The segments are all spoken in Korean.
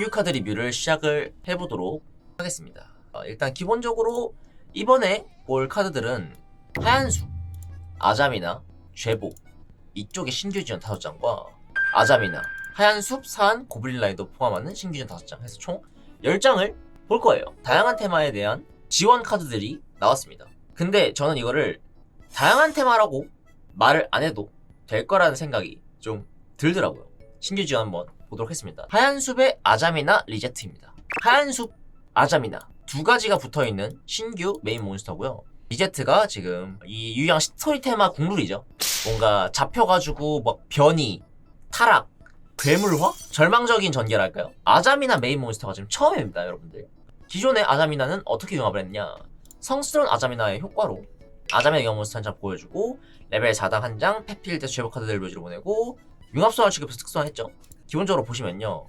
신규 카드 리뷰를 시작을 해보도록 하겠습니다. 어, 일단 기본적으로 이번에 볼 카드들은 하얀수, 아잠이나 죄복 이쪽에 신규 지원 5장과 아잠이나 하얀숲, 사한, 고블린 라이더 포함하는 신규 지원 5장 해서 총 10장을 볼 거예요. 다양한 테마에 대한 지원 카드들이 나왔습니다. 근데 저는 이거를 다양한 테마라고 말을 안 해도 될 거라는 생각이 좀 들더라고요. 신규 지원 한번 보도록 하겠습니다. 하얀 숲의 아잠이나 리제트입니다. 하얀 숲, 아잠이나 두 가지가 붙어 있는 신규 메인 몬스터고요. 리제트가 지금 이 유양 스토리 테마 국룰이죠. 뭔가 잡혀가지고 막 변이, 타락, 괴물화? 절망적인 전개랄까요? 아잠이나 메인 몬스터가 지금 처음입니다, 여러분들. 기존의 아잠이나는 어떻게 융합을 했냐? 성스러운 아잠이나의 효과로 아잠의 영웅 몬스터 한 장 보여주고 레벨 4당 한 장, 페필드 죄복 카드를 묘지로 보내고 융합 소환 취급해서 특수화했죠. 기본적으로 보시면요.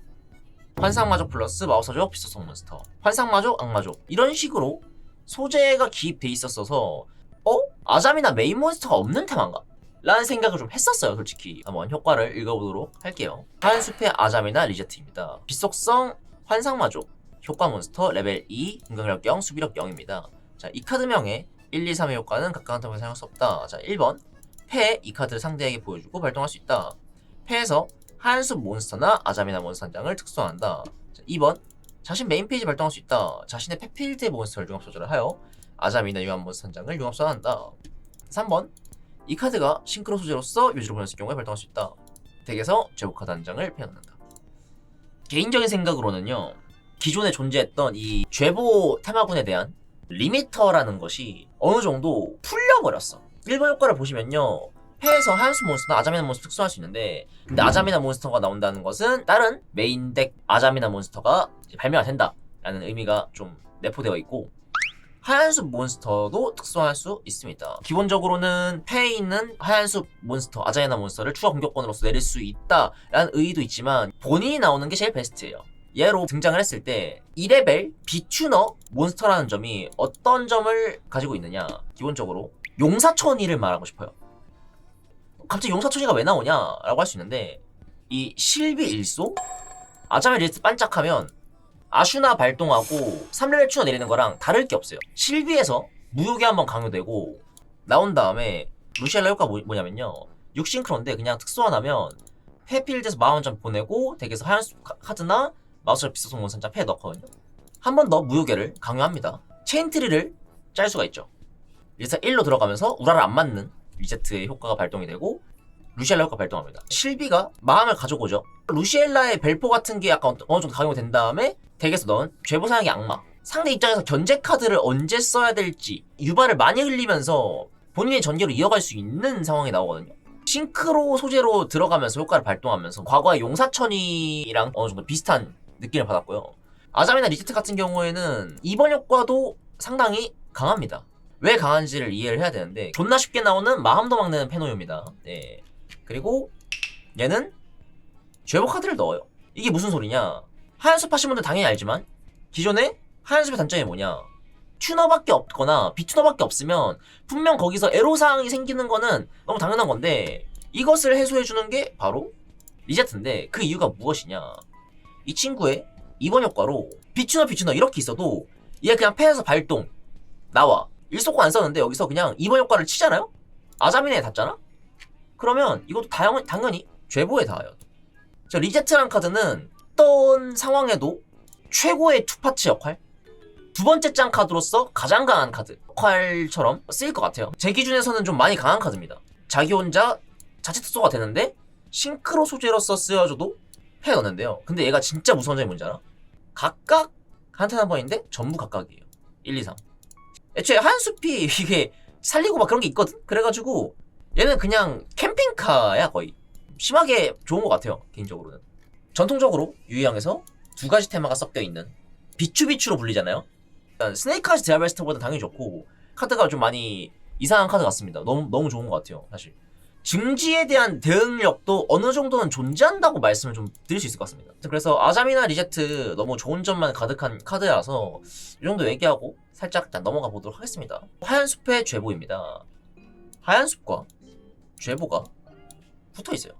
환상마족 플러스 마우사족 비서성 몬스터. 환상마족 악마족. 이런 식으로 소재가 기입돼 있었어서 어? 아잠이나 메인 몬스터가 없는 테마인가? 라는 생각을 좀 했었어요 솔직히. 한번 효과를 읽어보도록 할게요. 하얀숲의 아잠이나 리제트입니다. 빛속성 환상마족. 효과 몬스터 레벨 2 공격력 0 수비력 0입니다. 자 이 카드명의 1, 2, 3의 효과는 각각 한 턴에 사용할 수 없다. 자 1번. 패에 이 카드를 상대에게 보여주고 발동할 수 있다. 패에서 하얀숲 몬스터나 아잠이나 몬스터 한 장을 특수화한다. 자, 2번 자신 메인 페이지 발동할 수 있다. 자신의 펫필드의 몬스터를 융합 소절을 하여 아잠이나 유한 몬스터 한 장을 융합 소환한다. 3번 이 카드가 싱크로 소재로서 묘지로 보냈을 경우에 발동할 수 있다. 덱에서 제복 카드 한 장을 패놓는다. 개인적인 생각으로는요. 기존에 존재했던 이 죄보 테마군에 대한 리미터라는 것이 어느 정도 풀려버렸어. 1번 효과를 보시면요. 패에서 하얀수 몬스터나 아자미나 몬스터 특수할 수 있는데 근데 아자미나 몬스터가 나온다는 것은 다른 메인 덱 아자미나 몬스터가 발매가 된다 라는 의미가 좀 내포되어 있고 하얀숲 몬스터도 특수할 수 있습니다. 기본적으로는 패에 있는 하얀숲 몬스터, 아자이나 몬스터를 추가 공격권으로서 내릴 수 있다라는 의의도 있지만 본인이 나오는 게 제일 베스트예요. 얘로 등장을 했을 때 2레벨 비추너 몬스터라는 점이 어떤 점을 가지고 있느냐 기본적으로 용사천이를 말하고 싶어요. 갑자기 용사천이가 왜 나오냐라고 할 수 있는데 이 실비 일소 아자멜 리스트 반짝하면 아슈나 발동하고 3레벨 추나 내리는 거랑 다를 게 없어요. 실비에서 무효기 한번 강요되고 나온 다음에 루시엘라 효과 뭐, 뭐냐면요. 6싱크로인데 그냥 특수화하면 페필드에서 40점 보내고 덱에서 하얀 카드나 마우스를 비싸서 몬스터패 넣거든요. 한 번 더 무효계를 강요합니다. 체인트리를 짤 수가 있죠. 그래서 1로 들어가면서 우라를 안 맞는 리제트의 효과가 발동이 되고 루시엘라 효과 발동합니다. 실비가 마음을 가져오죠. 루시엘라의 벨포 같은 게 약간 어느 정도 강요가 된 다음에 덱에서 넣은 죄보 사양의 악마. 상대 입장에서 견제 카드를 언제 써야 될지 유발을 많이 흘리면서 본인의 전개로 이어갈 수 있는 상황이 나오거든요. 싱크로 소재로 들어가면서 효과를 발동하면서 과거의 용사천이랑 어느 정도 비슷한 느낌을 받았고요. 아잠이나 리제트 같은 경우에는 이번 효과도 상당히 강합니다. 왜 강한지를 이해를 해야 되는데 존나 쉽게 나오는 마음도 막내는 페노입니다. 네. 그리고 얘는 죄복 카드를 넣어요. 이게 무슨 소리냐? 하얀숲 하신 분들 당연히 알지만 기존에 하얀숲의 단점이 뭐냐? 튜너밖에 없거나 비튜너밖에 없으면 분명 거기서 애로사항이 생기는 거는 너무 당연한 건데 이것을 해소해주는 게 바로 리제트인데 그 이유가 무엇이냐? 이 친구의 이번 효과로 비추너 비추너 이렇게 있어도 얘 그냥 패에서 발동 나와 일속권 안 썼는데 여기서 그냥 이번 효과를 치잖아요? 아자민에 닿잖아? 그러면 이것도 다양, 당연히 죄보에 닿아요. 저 리제트란 카드는 어떤 상황에도 최고의 투파츠 역할? 두 번째 장 카드로서 가장 강한 카드 역할처럼 쓰일 것 같아요. 제 기준에서는 좀 많이 강한 카드입니다. 자기 혼자 자체 특수가 되는데 싱크로 소재로서 쓰여줘도 패 넣는데요. 근데 얘가 진짜 무서운 점이 뭔지 알아? 각각 한탄 한 번인데 전부 각각이에요. 1, 2, 3. 애초에 한 숲이 이게 살리고 막 그런 게 있거든? 그래가지고 얘는 그냥 캠핑카야 거의. 심하게 좋은 것 같아요 개인적으로는. 전통적으로 유희양에서 두 가지 테마가 섞여 있는 비추비추로 불리잖아요. 일단 스네이크아즈 디아벨스터보다 당연히 좋고 카드가 좀 많이 이상한 카드 같습니다. 너무 너무 좋은 것 같아요 사실. 증지에 대한 대응력도 어느 정도는 존재한다고 말씀을 좀 드릴 수 있을 것 같습니다. 그래서 아잠이나 리제트 너무 좋은 점만 가득한 카드라서 이 정도 얘기하고 살짝 넘어가 보도록 하겠습니다. 하얀 숲의 죄보입니다. 하얀 숲과 죄보가 붙어 있어요.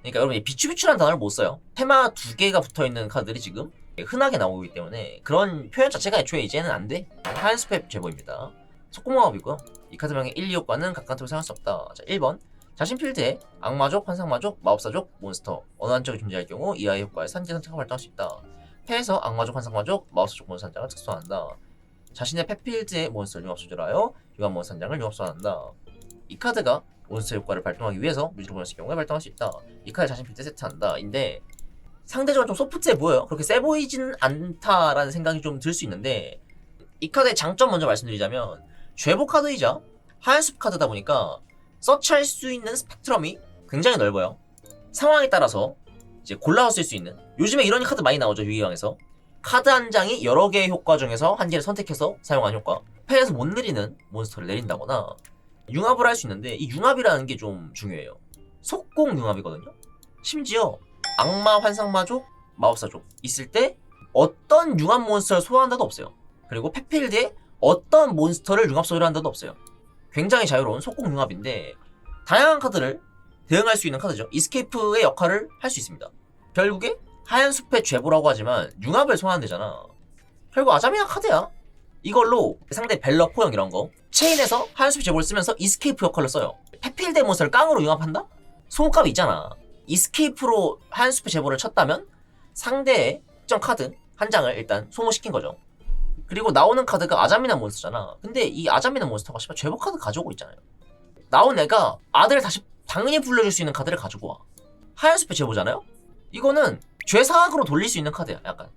그러니까 여러분 이 비추비추라는 단어를 못 써요. 테마 두 개가 붙어 있는 카드들이 지금 흔하게 나오기 때문에 그런 표현 자체가 애초에 이제는 안 돼. 하얀 스펙 제보입니다. 속공마법이고요. 이 카드 명의 1, 2, 6과는 각각 통해 사용할 수 없다. 자, 1번. 자신 필드에 악마족, 환상마족, 마법사족, 몬스터 어느 한쪽이 존재할 경우 이하의 효과에 산지 선택을 발동할 수 있다. 패에서 악마족, 환상마족, 마법사족 몬스터 한 장을 특수한다. 자신의 패 필드의 몬스터를 융합 조절하여 융합 몬스터 한 장을 융합 소환한다. 이 카드가 몬스터 효과를 발동하기 위해서 뮤즈로 보냈을 경우에 발동할 수 있다. 이 카드 자신 필드 세트한다. 인데 상대적으로 좀 소프트해 보여요. 그렇게 세 보이지는 않다라는 생각이 좀 들 수 있는데 이 카드의 장점 먼저 말씀드리자면 죄복 카드이자 하얀 숲 카드다 보니까 서치할 수 있는 스펙트럼이 굉장히 넓어요. 상황에 따라서 이제 골라서 쓸 수 있는 요즘에 이런 카드 많이 나오죠 유희왕에서. 카드 한 장이 여러 개의 효과 중에서 한 개를 선택해서 사용한 효과. 패에서 못 내리는 몬스터를 내린다거나 융합을 할 수 있는데 이 융합이라는 게 좀 중요해요. 속공 융합이거든요. 심지어 악마 환상마족 마법사족 있을 때 어떤 융합 몬스터를 소환한다도 없어요. 그리고 패필드에 어떤 몬스터를 융합 소환한다도 없어요 굉장히 자유로운 속공 융합인데 다양한 카드를 대응할 수 있는 카드죠. 이스케이프의 역할을 할 수 있습니다. 결국에 하얀 숲의 죄보라고 하지만 융합을 소환한대잖아. 결국 아자미아 카드야. 이걸로 상대 벨러 포형 이런 거 체인에서 하얀 숲의 죄보를 쓰면서 이스케이프 역할을 써요. 패필드 몬스터를 깡으로 융합한다? 소모값이 있잖아. 이스케이프로 하얀 숲의 제보를 쳤다면 상대의 특정 카드 한 장을 일단 소모시킨 거죠. 그리고 나오는 카드가 아자미나 몬스터잖아. 근데 이 아자미나 몬스터가 씨발 제보 카드 가져오고 있잖아요. 나온 애가 아들을 다시 당연히 불러줄 수 있는 카드를 가지고 와. 하얀 숲의 제보잖아요? 이거는 죄사악으로 돌릴 수 있는 카드야, 약간.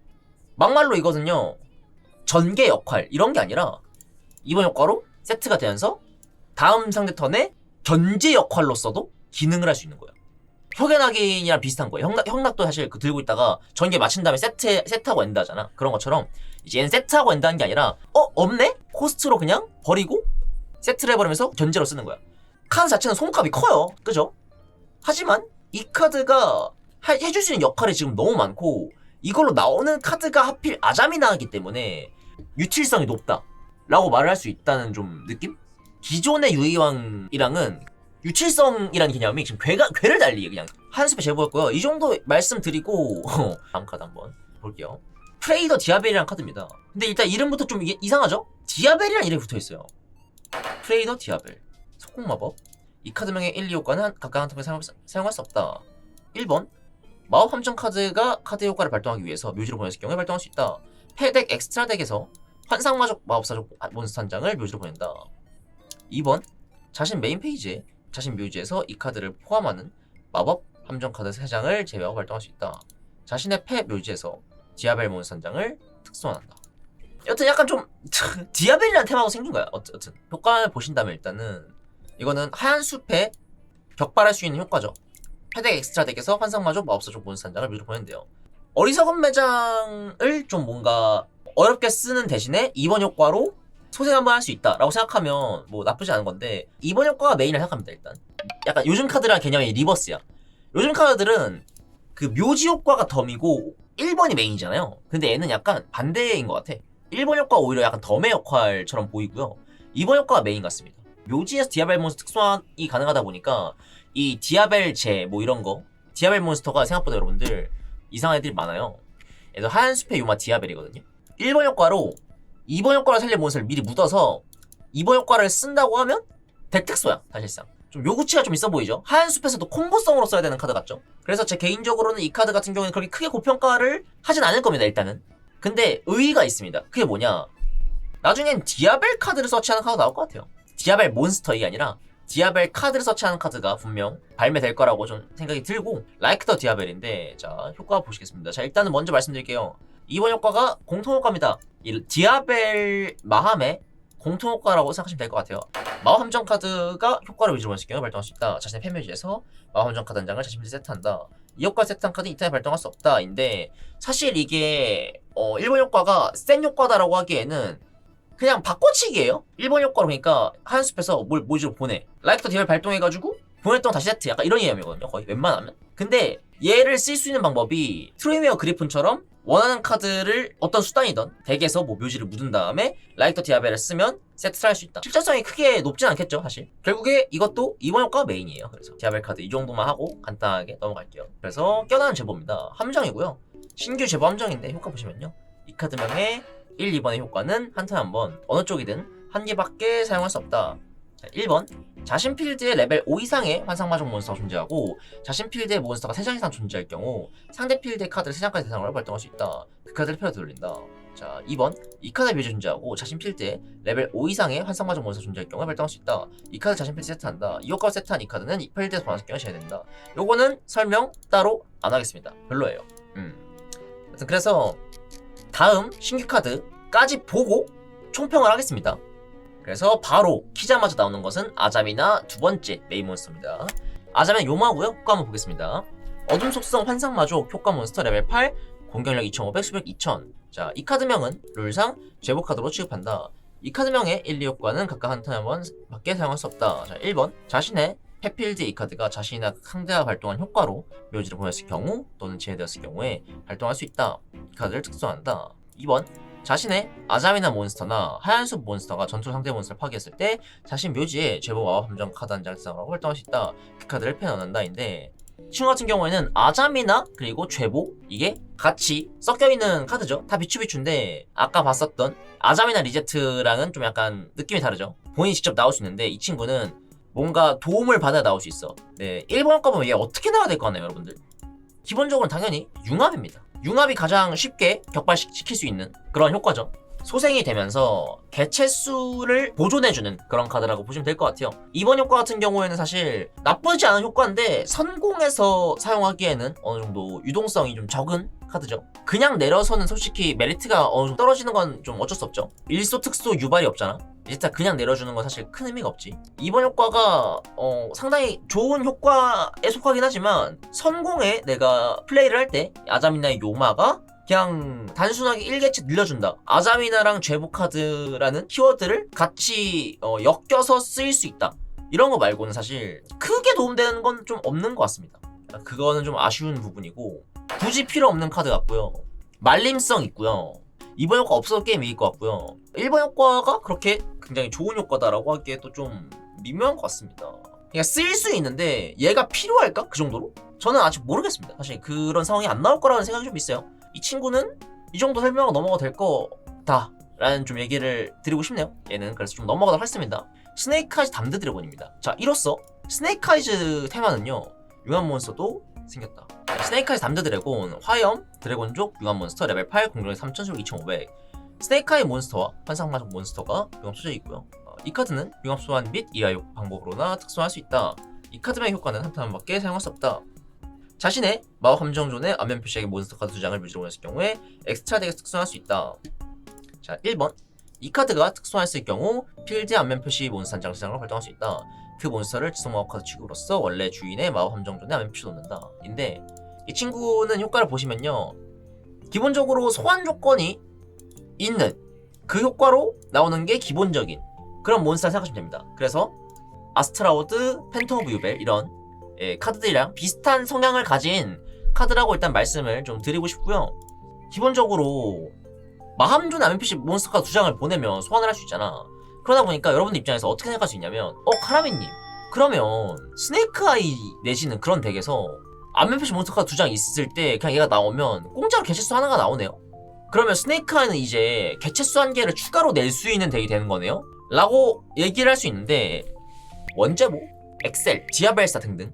막말로 이거는요, 전개 역할, 이런 게 아니라, 이번 효과로 세트가 되면서, 다음 상대 턴에 견제 역할로서도 기능을 할 수 있는 거야. 혁연악인이랑 비슷한 거예요. 형락, 형락도 사실 그 들고 있다가 전개 맞춘 다음에 세트, 세트하고 엔드하잖아. 그런 것처럼 이제 얘는 세트하고 엔드하는 게 아니라 어? 없네? 코스트로 그냥 버리고 세트를 해버리면서 견제로 쓰는 거야. 카드 자체는 손값이 커요. 그죠? 하지만 이 카드가 하- 해줄 수 있는 역할이 지금 너무 많고 이걸로 나오는 카드가 하필 아자미나이기 때문에 유틸성이 높다. 라고 말을 할 수 있다는 좀 느낌? 기존의 유이왕이랑은 유칠성이라는 개념이 지금 괴가, 괴를 달리 그냥 한 숲에 제보였고요. 이 정도 말씀드리고 다음 카드 한번 볼게요. 프레이더 디아벨이라는 카드입니다. 근데 일단 이름부터 좀 이게 이상하죠? 디아벨이라는 이름이 붙어있어요. 프레이더 디아벨 속공마법 이 카드명의 1, 2 효과는 각각 한 사용, 사용할 수 없다. 1번 마법 함정 카드가 카드 효과를 발동하기 위해서 묘지로 보냈을 경우에 발동할 수 있다. 패덱 엑스트라 덱에서 환상마족 마법사족 몬스터 한 장을 묘지로 보낸다. 2번 자신 메인 페이지에 자신 묘지에서 이 카드를 포함하는 마법 함정 카드 3장을 제외하고 발동할 수 있다. 자신의 패 묘지에서 디아벨 몬스터 한 장을 특수환한다. 여튼 약간 좀 디아벨이라는 테마가 생긴 거야. 어쨌든 효과를 보신다면 일단은 이거는 하얀 숲에 격발할 수 있는 효과죠. 패덱 엑스트라 덱에서 환상마족 마법사족 몬스터 한 장을 묘지로 보낸대요. 어리석은 매장을 좀 뭔가 어렵게 쓰는 대신에 이번 효과로 소생 한번 할 수 있다라고 생각하면 뭐 나쁘지 않은 건데 이번 효과가 메인을 생각합니다 일단. 약간 요즘 카드랑 개념이 리버스야. 요즘 카드들은 그 묘지 효과가 덤이고 1번이 메인이잖아요. 근데 얘는 약간 반대인 것 같아. 1번 효과가 오히려 약간 덤의 역할처럼 보이고요. 2번 효과가 메인 같습니다. 묘지에서 디아벨 몬스터 특수환이 가능하다 보니까 이 디아벨 제뭐 이런 거 디아벨 몬스터가 생각보다 여러분들 이상한 애들이 많아요. 그래서 하얀 숲의 요마 디아벨이거든요. 1번 효과로 2번 효과를 살릴 몬스터를 미리 묻어서 2번 효과를 쓴다고 하면 덱특소야 사실상. 좀 요구치가 좀 있어 보이죠? 하얀 숲에서도 콤보성으로 써야 되는 카드 같죠? 그래서 제 개인적으로는 이 카드 같은 경우에는 그렇게 크게 고평가를 하진 않을 겁니다 일단은. 근데 의의가 있습니다. 그게 뭐냐? 나중엔 디아벨 카드를 서치하는 카드가 나올 것 같아요. 디아벨 몬스터 이게 아니라 디아벨 카드를 서치하는 카드가 분명 발매될 거라고 좀 생각이 들고 라이크 더 디아벨인데 자 효과 보시겠습니다. 자 일단은 먼저 말씀드릴게요 이번 효과가 공통효과입니다. 이 디아벨 마함의 공통효과라고 생각하시면 될 것 같아요. 마법 함정 카드가 효과를 위주로 경우 발동할 수 있다. 자신의 패묘지에서 마법 함정 카드 한 장을 자신 필드 세트한다. 이 효과 세트한 카드 이타에 발동할 수 없다. 인데 사실 이게 어 1번 효과가 센 효과다라고 하기에는 그냥 바꿔치기예요. 1번 효과로 그러니까 하얀 숲에서 뭘 모지로 보내. 라이크터 디아벨 발동해가지고 보냈던 다시 세트 약간 이런 개념이거든요. 거의 웬만하면. 근데 얘를 쓸 수 있는 방법이 트로이메어 그리픈처럼 원하는 카드를 어떤 수단이든 덱에서 뭐 묘지를 묻은 다음에 라이터 디아벨을 쓰면 세트를 할 수 있다. 실전성이 크게 높진 않겠죠, 사실. 결국에 이것도 이번 효과가 메인이에요. 그래서 디아벨 카드 이 정도만 하고 간단하게 넘어갈게요. 그래서 껴나는 제보입니다. 함정이고요. 신규 제보 함정인데 효과 보시면요. 이 카드명의 1, 2번의 효과는 한턴한번 어느 쪽이든 한 개밖에 사용할 수 없다. 자, 1번 자신 필드에 레벨 5 이상의 환상 마족 몬스터가 존재하고 자신 필드에 몬스터가 3장 이상 존재할 경우 상대 필드의 카드를 3장까지 대상으로 발동할 수 있다. 그 카드를 패로 돌린다. 자 2번 이 카드 묘지 존재하고 자신 필드에 레벨 5 이상의 환상 마족 몬스터 존재할 경우에 발동할 수 있다. 이 카드 자신 필드 세트한다. 이 효과를 세트한 이 카드는 이 필드에서 반환 경우 해야 된다. 요거는 설명 따로 안 하겠습니다. 별로예요. 음. 그래서 다음 신규 카드까지 보고 총평을 하겠습니다. 그래서 바로 키자마자 나오는 것은 아잠이나 두 번째 메인 몬스터입니다. 아잠은 요마고요. 효과 한번 보겠습니다. 어둠 속성 환상마족 효과 몬스터 레벨 8 공격력 2500 수백 2000 자, 이 카드명은 룰상 제보 카드로 취급한다. 이 카드명의 1, 2 효과는 각각 한 턴에 한 번 밖에 사용할 수 없다. 자, 1번 자신의 페필드 이 카드가 자신이나 상대가 발동한 효과로 묘지를 보냈을 경우 또는 제외되었을 경우에 발동할 수 있다. 이 카드를 특수한다. 2번 자신의 아잠이나 몬스터나 하얀숲 몬스터가 전투 상대 몬스터를 파괴했을 때 자신 묘지에 제보 마법 함정 카드 한 장을 사용하고 활동할 수 있다. 그 카드를 패 넣는다인데 친구 같은 경우에는 아잠이나 그리고 죄보 이게 같이 섞여 있는 카드죠. 다 비추비추인데 아까 봤었던 아잠이나 리제트랑은 좀 약간 느낌이 다르죠. 본인이 직접 나올 수 있는데 이 친구는 뭔가 도움을 받아 나올 수 있어. 네, 1번 거 보면 얘 어떻게 나와야 될 거 같나요, 여러분들? 기본적으로 당연히 융합입니다. 융합이 가장 쉽게 격발시킬 수 있는 그런 효과죠. 소생이 되면서 개체수를 보존해주는 그런 카드라고 보시면 될 것 같아요. 이번 효과 같은 경우에는 사실 나쁘지 않은 효과인데 선공에서 사용하기에는 어느 정도 유동성이 좀 적은 카드죠. 그냥 내려서는 솔직히 메리트가 정도 떨어지는 건 좀 어쩔 수 없죠. 일소 특소 유발이 없잖아. 일단 그냥 내려주는 건 사실 큰 의미가 없지. 이번 효과가 어, 상당히 좋은 효과에 속하긴 하지만 선공에 내가 플레이를 할 때 아자미나의 요마가 그냥 단순하게 1개체 늘려준다. 아자미나랑 죄복 카드라는 키워드를 같이 어, 엮여서 쓰일 수 있다. 이런 거 말고는 사실 크게 도움되는 건 좀 없는 것 같습니다. 그거는 좀 아쉬운 부분이고 굳이 필요 없는 카드 같고요. 말림성 있고요. 이번 효과 없어도 게임 이길 것 같고요. 1번 효과가 그렇게 굉장히 좋은 효과다라고 하기에 또 좀 미묘한 것 같습니다. 그냥 쓸 수 있는데 얘가 필요할까? 그 정도로? 저는 아직 모르겠습니다. 사실 그런 상황이 안 나올 거라는 생각이 좀 있어요. 이 친구는 이 정도 설명은 넘어가 될 거다. 라는 좀 얘기를 드리고 싶네요. 얘는 그래서 좀 넘어가도록 하겠습니다. 스네이크 아이즈 담드 드래곤입니다. 자, 이로써 스네이크 아이즈 테마는요. 융합 몬스터도 생겼다. 스네이크 아이즈 담드 드래곤, 화염, 드래곤족, 융합 몬스터 레벨 8, 공격력 3000, 2500. 스네이크 아이 몬스터와 환상마족 몬스터가 융합 소재 있고요. 어, 이 카드는 융합 소환 및 이하 효 방법으로나 특수할 수 있다. 이 카드의 효과는 한 턴밖에 사용할 수 없다. 자신의 마법 함정존의 안면 표시에게 몬스터 카드 두 장을 묘지로 보냈을 경우에 엑스트라 덱에 특수할 수 있다. 자, 1번. 이 카드가 특수화했을 경우 필드 안면 표시 몬스터 한 장을 시장으로 발동할 수 있다. 그 몬스터를 지속 마법 카드 취급으로써 원래 주인의 마법 함정존의 안면 표시 놓는다. 인데 이 친구는 효과를 보시면요. 기본적으로 소환 조건이 있는 그 효과로 나오는 게 기본적인 그런 몬스터 생각하시면 됩니다. 그래서 아스트라우드, 팬텀 오브 유벨 이런 예, 카드들이랑 비슷한 성향을 가진 카드라고 일단 말씀을 좀 드리고 싶고요. 기본적으로 마함존 NPC 몬스터가 두 장을 보내면 소환을 할 수 있잖아. 그러다 보니까 여러분들 입장에서 어떻게 생각할 수 있냐면 어 카라미님 그러면 스네이크 아이 내지는 그런 덱에서 안면표시 몬스터가 두 장 있을 때 그냥 얘가 나오면 공짜로 개체수 하나가 나오네요. 그러면 스네이크 아이는 이제 개체수 한 개를 추가로 낼 수 있는 덱이 되는 거네요. 라고 얘기를 할 수 있는데 원제모, 엑셀, 디아벨사 등등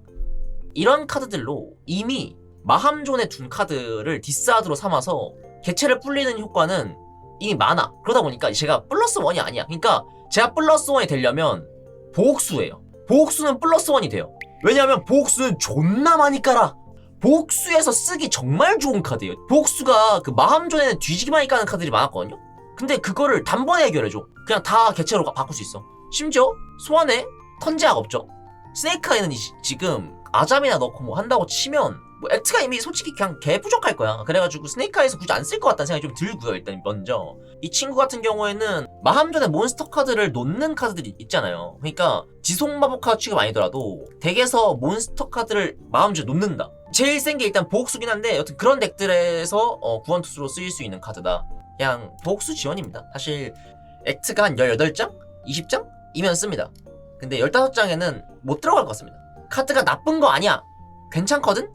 이런 카드들로 이미 마함존에 둔 카드를 디스하드로 삼아서 개체를 불리는 효과는 이미 많아. 그러다 보니까 제가 플러스 원이 아니야. 그러니까 제가 플러스 원이 되려면 보옥수예요. 보옥수는 플러스 원이 돼요. 왜냐하면 보옥수는 존나 많이 깔아. 보옥수에서 쓰기 정말 좋은 카드예요. 보옥수가 그 마함존에는 뒤지기 많이 까는 카드들이 많았거든요. 근데 그거를 단번에 해결해줘. 그냥 다 개체로 가- 바꿀 수 있어. 심지어 소환에 턴제약 없죠. 스네이크 아이는 이- 지금 아잠이나 넣고 뭐 한다고 치면 뭐 액트가 이미 솔직히 그냥 개 부족할 거야. 그래가지고 스네이크아이에서 굳이 안 쓸 것 같다는 생각이 좀 들고요. 일단 먼저 이 친구 같은 경우에는 마함전에 몬스터 카드를 놓는 카드들이 있잖아요. 그러니까 지속 마법 카드 취급 아니더라도 덱에서 몬스터 카드를 마함전에 놓는다. 제일 센 게 일단 보옥수긴 한데 여튼 그런 덱들에서 어, 구원투수로 쓰일 수 있는 카드다. 그냥 보옥수 지원입니다. 사실 액트가 한 18장? 20장? 이면 씁니다. 근데 15장에는 못 들어갈 것 같습니다. 카드가 나쁜 거 아니야. 괜찮거든?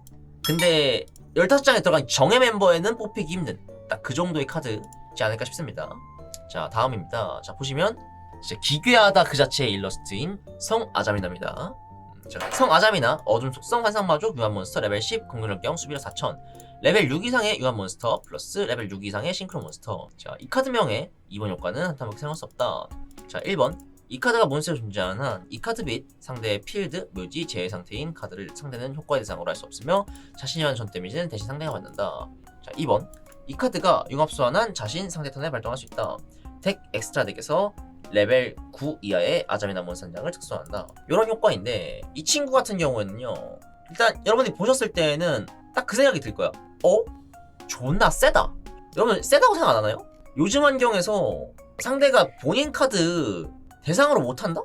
근데 15장에 들어간 정예 멤버에는 뽑히기 힘든 딱 그 정도의 카드지 않을까 싶습니다. 자 다음입니다. 자 보시면 진짜 기괴하다 그 자체의 일러스트인 성 아자미나입니다. 자, 성 아자미나 어둠 속성 환상마족 유한 몬스터 레벨 10 공격력경 수비력 4000 레벨 6 이상의 유한 몬스터 플러스 레벨 6 이상의 싱크로 몬스터 자이 카드명의 이번 효과는 한타밖에 사용할 수 없다 자 1번 이 카드가 몬스터에 존재하는 한 이 카드 및 상대의 필드, 묘지, 제외 상태인 카드를 상대는 효과의 대상으로 할 수 없으며 자신이 하는 전 데미지는 대신 상대가 받는다 자 2번 이 카드가 융합 소환한 자신 상대 턴에 발동할 수 있다 덱 엑스트라 덱에서 레벨 9 이하의 아자미나 몬스터 한 장을 특수한다. 이런 효과인데 이 친구 같은 경우에는요. 일단 여러분이 보셨을 때는 딱 그 생각이 들 거야. 어? 존나 세다. 여러분 세다고 생각 안 하나요? 요즘 환경에서 상대가 본인 카드 대상으로 못한다?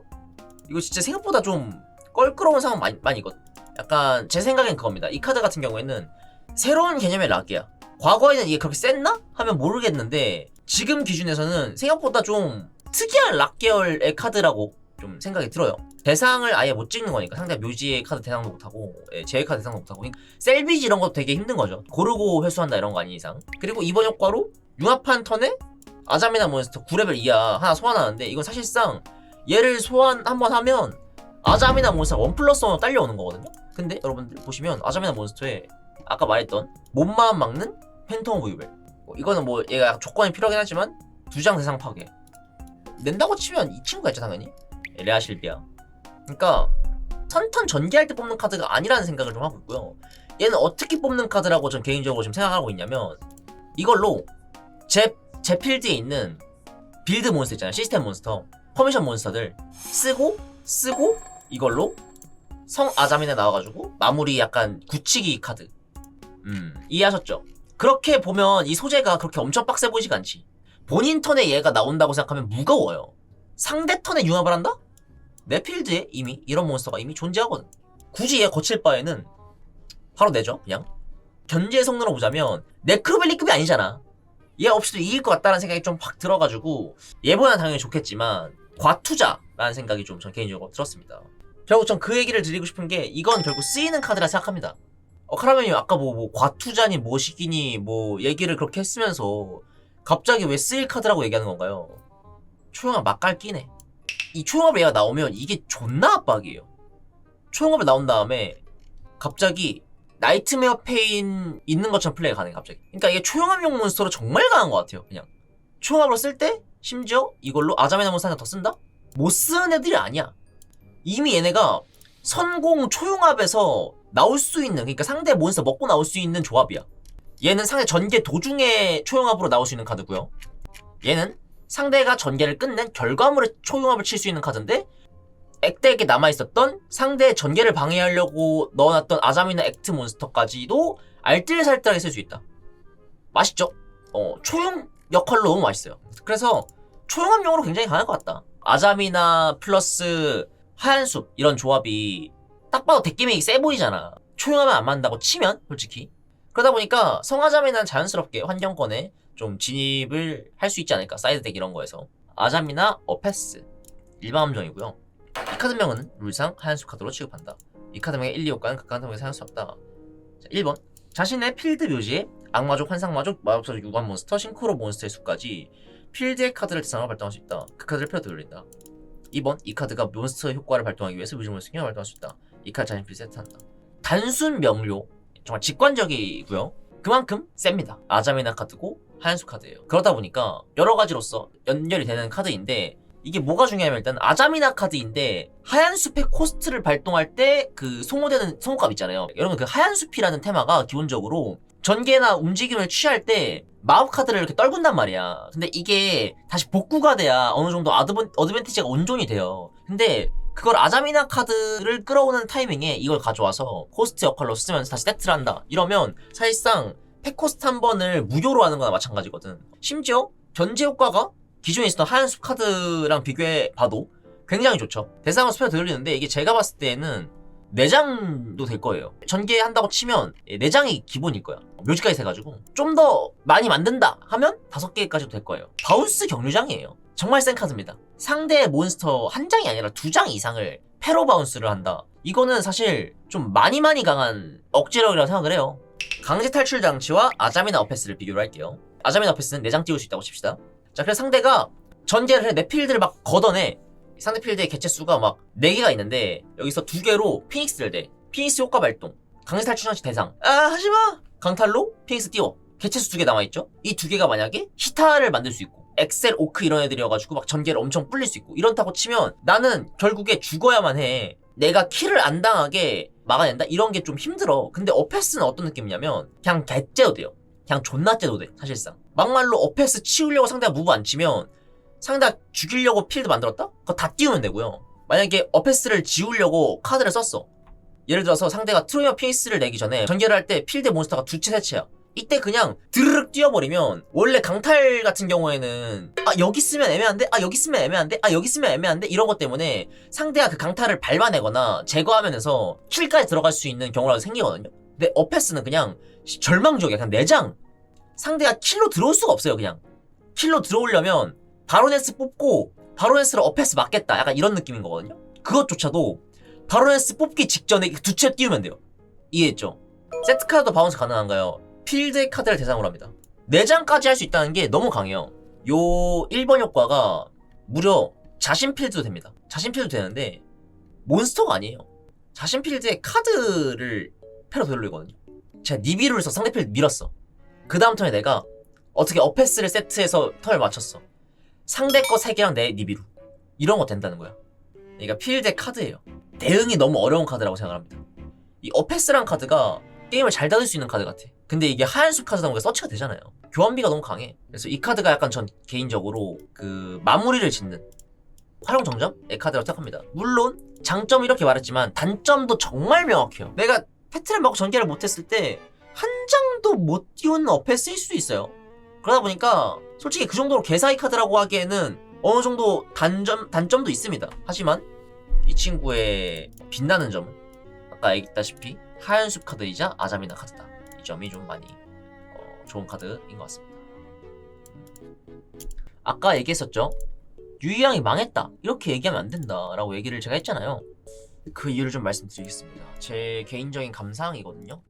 이거 진짜 생각보다 좀 껄끄러운 상황 많이, 많이 있거든. 약간 제 생각엔 그겁니다. 이 카드 같은 경우에는 새로운 개념의 락이야. 과거에는 이게 그렇게 셌나? 하면 모르겠는데 지금 기준에서는 생각보다 좀 특이한 락 계열의 카드라고 좀 생각이 들어요. 대상을 아예 못 찍는 거니까 상대 묘지의 카드 대상도 못하고 예, 제외 카드 대상도 못하고 그러니까 셀비지 이런 것도 되게 힘든 거죠. 고르고 회수한다 이런 거 아닌 이상. 그리고 이번 효과로 융합한 턴에 아자미나 몬스터 9레벨 이하 하나 소환하는데 이건 사실상 얘를 소환 한번 하면 아자미나 몬스터 원 플러스 원으로 딸려오는 거거든요. 근데 여러분들 보시면 아자미나 몬스터에 아까 말했던 몸마음 막는 팬텀 오브 유벨. 뭐 이거는 뭐 얘가 조건이 필요하긴 하지만 두 장 대상 파괴. 낸다고 치면 이 친구가 있죠 당연히. 레아 실비아. 그러니까 선턴 전개할 때 뽑는 카드가 아니라는 생각을 좀 하고 있고요. 얘는 어떻게 뽑는 카드라고 전 개인적으로 지금 생각하고 있냐면 이걸로 제, 제 필드에 있는 빌드 몬스터 있잖아요 시스템 몬스터 퍼미션 몬스터들 쓰고 쓰고 이걸로 성 아자민에 나와가지고 마무리 약간 굳히기 카드 음 이해하셨죠? 그렇게 보면 이 소재가 그렇게 엄청 빡세 보이지가 않지 본인 턴에 얘가 나온다고 생각하면 무거워요. 상대 턴에 융합을 한다? 내 필드에 이미 이런 몬스터가 이미 존재하거든. 굳이 얘 거칠 바에는 바로 내죠, 그냥. 견제 성능으로 보자면 네크로벨리급이 아니잖아. 얘 없이도 이길 것 같다는 생각이 좀 확 들어가지고 얘보다는 당연히 좋겠지만 과투자라는 생각이 좀 전 개인적으로 들었습니다. 결국 전 그 얘기를 드리고 싶은 게 이건 결국 쓰이는 카드라 생각합니다. 어, 카라멜이 아까 뭐, 뭐 과투자니 뭐시기니 뭐 얘기를 그렇게 했으면서 갑자기 왜 쓰일 카드라고 얘기하는 건가요? 초용합 막깔 끼네. 이 초용합 얘가 나오면 이게 존나 압박이에요. 초용합이 나온 다음에 갑자기 나이트메어 페인 있는 것처럼 플레이가 가능해 갑자기. 그러니까 이게 초용합용 몬스터로 정말 강한 것 같아요. 그냥 초용합으로 쓸 때 심지어 이걸로 아자메나 몬스터 하나 더 쓴다? 못 쓰는 애들이 아니야. 이미 얘네가 선공 초용합에서 나올 수 있는 그러니까 상대 몬스터 먹고 나올 수 있는 조합이야. 얘는 상대 전개 도중에 초용합으로 나올 수 있는 카드고요. 얘는 상대가 전개를 끝낸 결과물에 초용합을 칠 수 있는 카드인데 액덱에 남아있었던 상대의 전개를 방해하려고 넣어놨던 아자미나 액트 몬스터까지도 알뜰살뜰하게 쓸 수 있다. 맛있죠? 어, 초용 역할로 너무 맛있어요. 그래서 초용합용으로 굉장히 강할 것 같다. 아자미나 플러스 하얀 숲 이런 조합이 딱 봐도 덱기믹이 세 보이잖아. 초용하면 안 맞는다고 치면 솔직히 그러다 보니까 성아자미는 자연스럽게 환경권에 좀 진입을 할 수 있지 않을까 사이드 덱 이런 거에서 아자미나 어패스 일반 함정이고요 이 카드 명은 룰상 하얀수 카드로 취급한다. 이 카드 명의 1, 2호가는 각각 한통에 사용할 수 없다. 자, 1번. 자신의 필드 묘지에 악마족, 환상마족, 마법사 유관 몬스터, 싱크로 몬스터의 수까지 필드의 카드를 대상으로 발동할 수 있다. 그 카드를 펴 돌린다. 2번. 이 카드가 몬스터 효과를 발동하기 위해서 묘지 몬스터 을 발동할 수 있다. 이 카드 자신 필드 세트한다. 단순 명료. 정말 직관적이고요. 그만큼 셉니다. 아자미나 카드고 하얀수 카드예요. 그러다 보니까 여러 가지로서 연결이 되는 카드인데 이게 뭐가 중요하면 일단 아자미나 카드인데 하얀 숲의 코스트를 발동할 때 그 소모되는 소모값 있잖아요. 여러분 그 하얀 숲이라는 테마가 기본적으로 전개나 움직임을 취할 때 마법 카드를 이렇게 떨군단 말이야. 근데 이게 다시 복구가 돼야 어느 정도 아드번, 어드밴티지가 온전히 돼요. 근데 그걸 아자미나 카드를 끌어오는 타이밍에 이걸 가져와서 코스트 역할로 쓰면서 다시 세트를 한다. 이러면 사실상 팩코스트 한 번을 무효로 하는 거나 마찬가지거든. 심지어 견제 효과가 기존에 있었던 하얀 숲 카드랑 비교해 봐도 굉장히 좋죠. 대상을 스페어 돌리는데 이게 제가 봤을 때는 4장도 될 거예요. 전개한다고 치면 4장이 기본일 거야. 묘지까지 돼가지고 좀 더 많이 만든다 하면 5개까지도 될 거예요. 바운스 경류장이에요. 정말 센 카드입니다. 상대 몬스터 한 장이 아니라 두 장 이상을 패로 바운스를 한다. 이거는 사실 좀 많이 많이 강한 억지력이라고 생각을 해요. 강제 탈출 장치와 아자미나 어패스를 비교를 할게요. 아자미나 어패스는 4장 띄울 수 있다고 칩시다. 자, 그래서 상대가 전개를 해, 내 필드를 막 걷어내. 상대 필드의 개체 수가 막 4개가 있는데, 여기서 2개로 피닉스를 내. 피닉스 효과 발동. 강제 탈출 장치 대상. 아, 하지마! 강탈로 피닉스 띄워. 개체수 2개 남아있죠? 이 2개가 만약에 히타를 만들 수 있고, 엑셀, 오크 이런 애들이어가지고 막 전개를 엄청 불릴 수 있고, 이런다고 치면 나는 결국에 죽어야만 해. 내가 킬을 안 당하게 막아낸다? 이런 게 좀 힘들어. 근데 어패스는 어떤 느낌이냐면, 그냥 개째도 돼요. 그냥 존나 째도 돼, 사실상. 막말로 어패스 치우려고 상대가 무브 안 치면, 상대가 죽이려고 필드 만들었다? 그거 다 띄우면 되고요. 만약에 어패스를 지우려고 카드를 썼어. 예를 들어서 상대가 트로이어 피니스를 내기 전에 전개를 할 때 필드 몬스터가 두 채, 세 채야. 이때 그냥 드르륵 뛰어버리면 원래 강탈 같은 경우에는 아 여기 쓰면 애매한데 아 여기 쓰면 애매한데 아 여기 쓰면 애매한데 이런 것 때문에 상대가 그 강탈을 밟아내거나 제거하면서 킬까지 들어갈 수 있는 경우라도 생기거든요. 근데 어패스는 그냥 절망적이야. 그냥 내장. 상대가 킬로 들어올 수가 없어요. 그냥 킬로 들어오려면 바로네스 뽑고 바로네스를 어패스 맞겠다. 약간 이런 느낌인 거거든요. 그것조차도 바로네스 뽑기 직전에 두 채 띄우면 돼요. 이해했죠? 세트 카드도 바운스 가능한가요? 필드 카드를 대상으로 합니다. 4장까지 할 수 있다는 게 너무 강해요. 요 1번 효과가 무려 자신 필드도 됩니다. 자신 필드 되는데 몬스터가 아니에요. 자신 필드에 카드를 패로 돌리거든요. 제가 니비로 해서 상대 필드 밀었어. 그 다음 턴에 내가 어떻게 어패스를 세트해서 턴을 맞췄어. 상대 거 3개랑 내 니비루. 이런 거 된다는 거야. 그러니까 필드의 카드예요. 대응이 너무 어려운 카드라고 생각합니다. 이 어패스란 카드가 게임을 잘 다룰 수 있는 카드 같아. 근데 이게 하얀숲 카드다 보니까 서치가 되잖아요. 교환비가 너무 강해. 그래서 이 카드가 약간 전 개인적으로 그 마무리를 짓는 활용 정점의 카드라고 생각합니다. 물론 장점 이렇게 말했지만 단점도 정말 명확해요. 내가 패트를 먹고 전개를 못했을 때 한 장도 못 띄우는 어패 쓰일 수도 있어요. 그러다 보니까 솔직히 그 정도로 개사이 카드라고 하기에는 어느 정도 단점 단점도 있습니다. 하지만 이 친구의 빛나는 점은 아까 얘기했다시피 하얀 숲 카드이자 아자미나 카드다. 이 점이 좀 많이 어, 좋은 카드인 것 같습니다. 아까 얘기했었죠. 유이양이 망했다. 이렇게 얘기하면 안 된다 라고 얘기를 제가 했잖아요. 그 이유를 좀 말씀드리겠습니다. 제 개인적인 감상이거든요.